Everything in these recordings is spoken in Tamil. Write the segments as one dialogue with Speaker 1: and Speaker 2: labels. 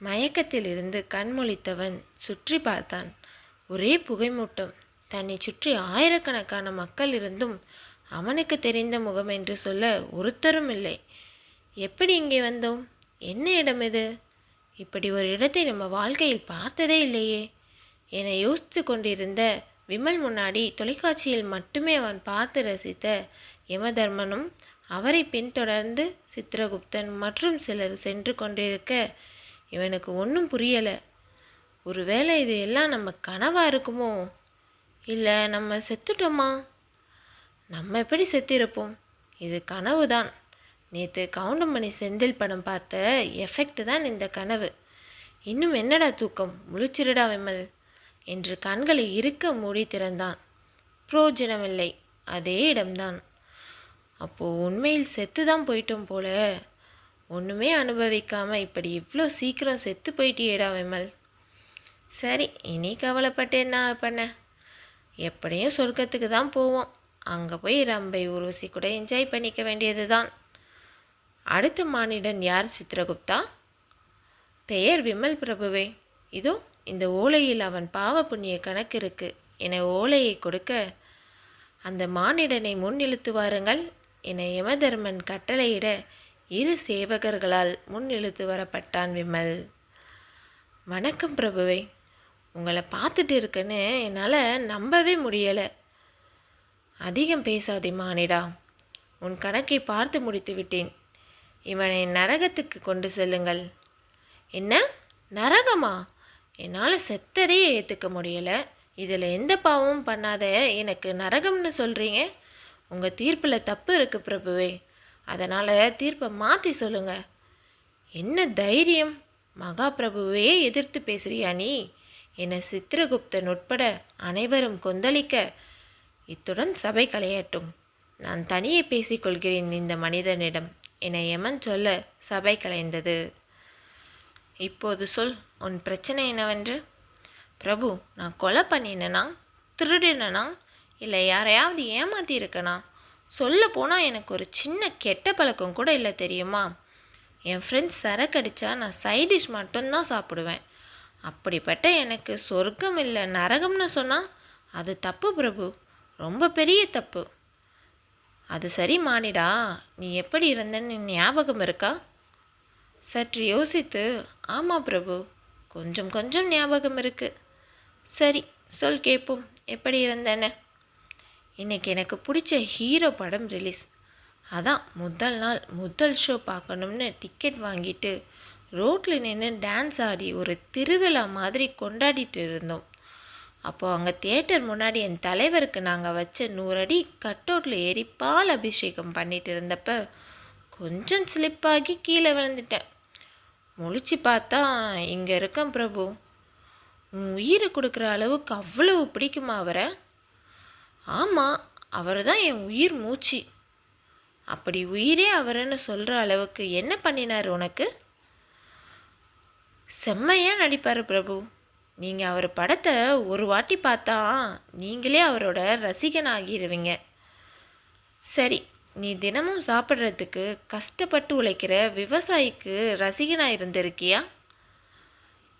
Speaker 1: மயக்கத்திலிருந்து கண்மொழித்தவன் சுற்றி பார்த்தான். ஒரே புகைமூட்டம். தன்னை சுற்றி ஆயிரக்கணக்கான மக்கள் இருந்தும் அவனுக்கு தெரிந்த முகம் என்று சொல்ல ஒருத்தரும் இல்லை. எப்படி இங்கே வந்தோம்? என்ன இடம் இது? இப்படி ஒரு இடத்தை நம்ம வாழ்க்கையில் பார்த்ததே இல்லையே என யோசித்து கொண்டிருந்த விமல் முன்னாடி தொலைக்காட்சியில் மட்டுமே அவன் பார்த்து ரசித்த யமதர்மனும் அவரை பின்தொடர்ந்து சித்திரகுப்தன் மற்றும் சிலர் சென்று கொண்டிருக்க இவனுக்கு ஒன்றும் புரியலை. ஒருவேளை இது எல்லாம் நம்ம கனவாக இருக்குமோ? இல்லை நம்ம செத்துட்டோமா? நம்ம எப்படி செத்திருப்போம்? இது கனவு தான் நேற்று கவுண்டமணி செந்தில் படம் பார்த்த எஃபெக்ட் தான் இந்த கனவு. இன்னும் என்னடா தூக்கம்? முழிச்சிருடா விமல் என்று கண்களை இருக்க மூடி திறந்தான். புரோஜனமில்லை. அதே இடம்தான். அப்போது உண்மையில் செத்து தான் போயிட்டோம் போல. ஒன்றுமே அனுபவிக்காமல் இப்படி இவ்வளோ சீக்கிரம் செத்து போயிட்டியேடா விமல். சரி இனி கவலைப்பட்டு என்ன? பண்ண எப்படியும் சொர்க்கத்துக்கு தான் போவோம். அங்கே போய் ரம்பை உருவசி கூட என்ஜாய் பண்ணிக்க வேண்டியது தான் அடுத்த மானிடன் யார் சித்ரகுப்தா பெயர் விமல் பிரபுவே. இதோ இந்த ஓலையில் அவன் பாவ புண்ணிய கணக்கு இருக்கு. என ஓலையை கொடுக்க அந்த மானிடனை முன் இழுத்து வாருங்கள். என யமதர்மன் கட்டளையிட இரு சேவகர்களால் முன் இழுத்து வரப்பட்டான் விமல். வணக்கம் பிரபுவே. உங்களை பார்த்துட்டு இருக்கேன்னு என்னால் நம்பவே முடியலை. அதிகம் பேசாதே மானிடா. உன் கணக்கை பார்த்து முடித்து விட்டேன். இவனை நரகத்துக்கு கொண்டு செல்லுங்கள். என்ன? நரகமா? என்னால் செத்ததையே ஏற்றுக்க முடியலை. இதில் எந்த பாவமும் பண்ணாத எனக்கு நரகம்னு சொல்கிறீங்க உங்கள் தீர்ப்பில் தப்பு இருக்குது பிரபுவே. அதனால் தீர்ப்பை மாற்றி சொல்லுங்க. என்ன தைரியம்? மகாபிரபுவே எதிர்த்து பேசுறியா நீ? என்னை சித்திரகுப்தன் உட்பட அனைவரும் கொந்தளிக்க இத்துடன் சபை கலையட்டும் நான் தனியே பேசிக்கொள்கிறேன் இந்த மனிதனிடம் என யமன் சொல்ல சபை கலைந்தது இப்போது சொல் உன் பிரச்சனை என்னவென்று? பிரபு நான் கொலை பண்ணினேனா? திருடினனா? இல்லை யாரையாவது ஏமாத்தி இருக்கனா சொல்ல போனால் எனக்கு ஒரு சின்ன கெட்ட பழக்கம் கூட இல்லை தெரியுமா? என் ஃப்ரெண்ட்ஸ் சரக்கு அடித்தா நான் சைடிஷ் மட்டும்தான் சாப்பிடுவேன். அப்படிப்பட்ட எனக்கு சொர்க்கம் இல்லை நரகம்னு சொன்னால் அது தப்பு பிரபு. ரொம்ப பெரிய தப்பு. அது சரி மானிடா நீ எப்படி இருந்தன்னு ஞாபகம் இருக்கா? சற்று யோசித்து ஆமாம் பிரபு கொஞ்சம் கொஞ்சம் ஞாபகம் இருக்குது சரி சொல் கேட்போம் எப்படி இருந்தேன்னு? இன்னைக்கு எனக்கு பிடிச்ச ஹீரோ படம் ரிலீஸ். அதான் முதல் நாள் முதல் ஷோ பார்க்கணும்னு டிக்கெட் வாங்கிட்டு ரோட்டில் நின்று டான்ஸ் ஆடி ஒரு திருவிழா மாதிரி கொண்டாடிட்டு இருந்தோம். அப்போது அங்கே தியேட்டர் முன்னாடி என் தலைவருக்கு நாங்கள் வச்ச நூறடி கட்டோட்டில் ஏறி பால் அபிஷேகம் பண்ணிட்டு இருந்தப்ப கொஞ்சம் ஸ்லிப்பாகி கீழே விழுந்துட்டேன். முழிச்சு பார்த்தா இங்கே இருக்கேன் பிரபு. உன் உயிரை கொடுக்குற அளவுக்கு அவ்வளவு பிடிக்குமா அவரை? ஆமாம் அவர் தான் என் உயிர் மூச்சு. அப்படி உயிரே அவருன்னு சொல்கிற அளவுக்கு என்ன பண்ணினார் உனக்கு? செம்மையாக நடிப்பார் பிரபு. நீங்கள் அவர் படத்தை ஒரு வாட்டி பார்த்தா நீங்களே அவரோட ரசிகன் ஆகிடுவீங்க சரி நீ தினமும் சாப்பிட்றதுக்கு கஷ்டப்பட்டு உழைக்கிற விவசாயிக்கு ரசிகனாக இருந்திருக்கியா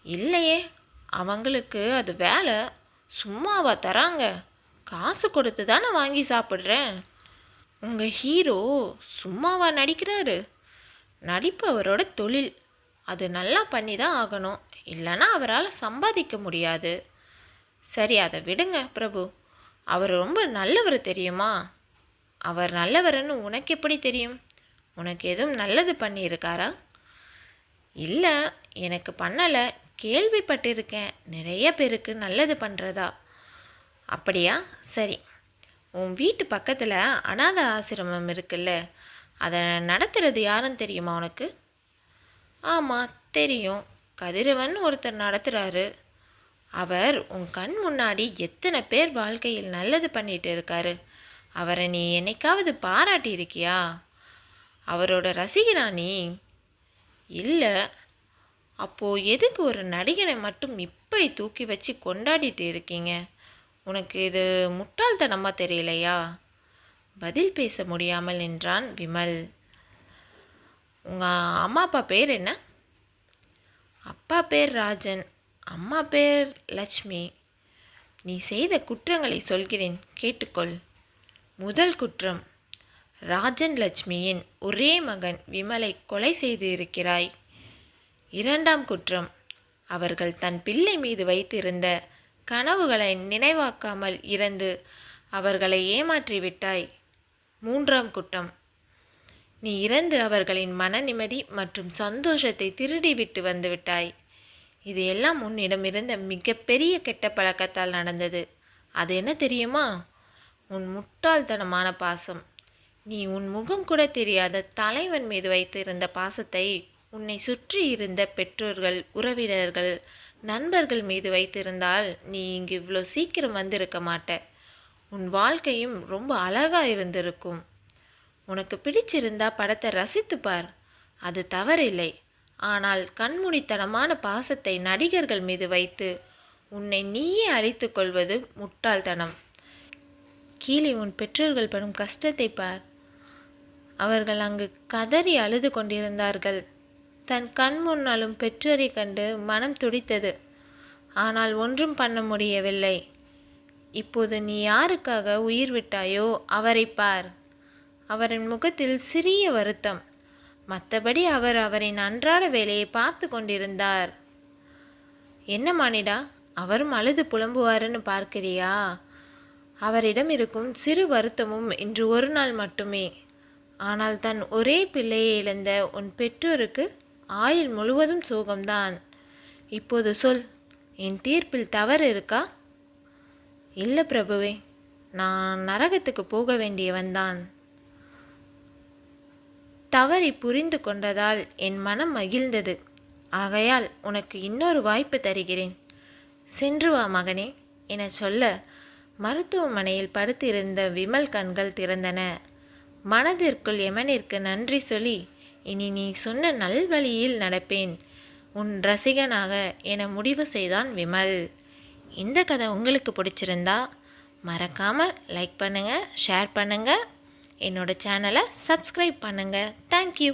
Speaker 1: இல்லையே அவங்களுக்கு அது வேலை சும்மாவா தராங்க. காசு கொடுத்து தானே வாங்கி சாப்பிட்றேன். உங்கள் ஹீரோ சும்மாவா நடிக்கிறாரு. நடிப்பு அவரோட தொழில். அது நல்லா பண்ணி தான் ஆகணும். இல்லைன்னா அவரால் சம்பாதிக்க முடியாது. சரி அதை விடுங்க பிரபு. அவர் ரொம்ப நல்லவர் தெரியுமா? அவர் நல்லவர்னு உனக்கு எப்படி தெரியும்? உனக்கு எதுவும் நல்லது பண்ணியிருக்காரா? இல்லை எனக்கு பண்ணலை. கேள்விப்பட்டிருக்கேன். நிறைய பேருக்கு நல்லது பண்ணுறதா அப்படியா? சரி. உன் வீட்டு பக்கத்தில் அனாத ஆசிரமம் இருக்குல்ல அதை நடத்துறது யாருன்னு தெரியுமா உனக்கு? ஆமாம் தெரியும். கதிரவன் ஒருத்தர் நடத்துகிறாரு அவர் உன் கண் முன்னாடி எத்தனை பேர் வாழ்க்கையில் நல்லது பண்ணிட்டு இருக்காரு? அவரை நீ என்னைக்காவது பாராட்டி இருக்கியா? அவரோட ரசிகனா நீ? இல்லை. அப்போது எதுக்கு ஒரு நடிகனை மட்டும் இப்படி தூக்கி வச்சு கொண்டாடிட்டு இருக்கீங்க? உனக்கு இது முட்டாள்தனமாக தெரியலையா? பதில் பேச முடியாமல் நின்றான் விமல். உங்கள் அம்மா அப்பா பேர் என்ன? அப்பா பேர் ராஜன் அம்மா பேர் லட்சுமி. நீ செய்த குற்றங்களை சொல்கிறேன் கேட்டுக்கொள். முதல் குற்றம் ராஜன் லட்சுமியின் ஒரே மகன் விமலை கொலை செய்து இருக்கிறாய். இரண்டாம் குற்றம் அவர்கள் தன் பிள்ளை மீது வைத்திருந்த கனவுகளை நினைவாக்காமல் இறந்து அவர்களை ஏமாற்றிவிட்டாய். மூன்றாம் குற்றம். நீ இறந்து அவர்களின் மன நிம்மதி மற்றும் சந்தோஷத்தை திருடிவிட்டு வந்துவிட்டாய். இது எல்லாம் உன்னிடம் இருந்த மிகப்பெரிய கெட்ட பழக்கத்தால் நடந்தது. அது என்ன தெரியுமா? உன் முட்டாள்தனமான பாசம். நீ உன் முகம் கூட தெரியாத தலைவன் மீது வைத்திருந்த பாசத்தை உன்னை சுற்றி இருந்த பெற்றோர்கள் உறவினர்கள் நண்பர்கள் மீது வைத்திருந்தால் நீ இங்கு இவ்வளோ சீக்கிரம் வந்திருக்க மாட்ட. உன் வாழ்க்கையும் ரொம்ப அழகாக இருந்திருக்கும். உனக்கு பிடிச்சிருந்தா படத்தை ரசித்து பார். அது தவறில்லை. ஆனால் கண்மூடித்தனமான பாசத்தை நடிகர்கள் மீது வைத்து உன்னை நீயே அழித்து கொள்வது முட்டாள்தனம். கீழே உன் பெற்றோர்கள் படும் கஷ்டத்தை பார். அவர்கள் அங்கு கதறி அழுது கொண்டிருந்தார்கள். தன் கண் முன்னாலும் பெற்றோரை கண்டு மனம் துடித்தது. ஆனால் ஒன்றும் பண்ண முடியவில்லை. இப்போது நீ யாருக்காக உயிர் விட்டாயோ அவரை பார். அவரின் முகத்தில் சிறிய வருத்தம். மற்றபடி அவர் அவரின் அன்றாட வேலையை பார்த்து கொண்டிருந்தார். என்ன மானிடா அவரும் அழுது புலம்புவாருன்னு பார்க்கிறியா? அவரிடம் இருக்கும் சிறு வருத்தமும் இன்று ஒரு நாள் மட்டுமே. ஆனால் தன் ஒரே பிள்ளையை இழந்த உன் பெற்றோருக்கு ஆயுள் முழுவதும் சோகம்தான். இப்போது சொல் என் தீர்ப்பில் தவறு இருக்கா? இல்லை பிரபுவே நான் நரகத்துக்கு போக வேண்டியவன்தான். தவறி புரிந்து கொண்டதால் என் மனம் மகிழ்ந்தது. ஆகையால் உனக்கு இன்னொரு வாய்ப்பு தருகிறேன். சென்று வா மகனே என சொல்ல மருத்துவமனையில் படுத்திருந்த விமல் கண்கள் திறந்தன. மனதிற்குள் எமனிற்கு நன்றி சொல்லி இனி நீ சொன்ன நல்வழியில் நடப்பேன். உன் ரசிகனாக என முடிவு செய்தான் விமல். இந்த கதை உங்களுக்கு பிடிச்சிருந்தா மறக்காமல் லைக் பண்ணுங்கள் ஷேர் பண்ணுங்கள் என்னோடய சேனலை சப்ஸ்கிரைப் பண்ணுங்கள் தேங்க்யூ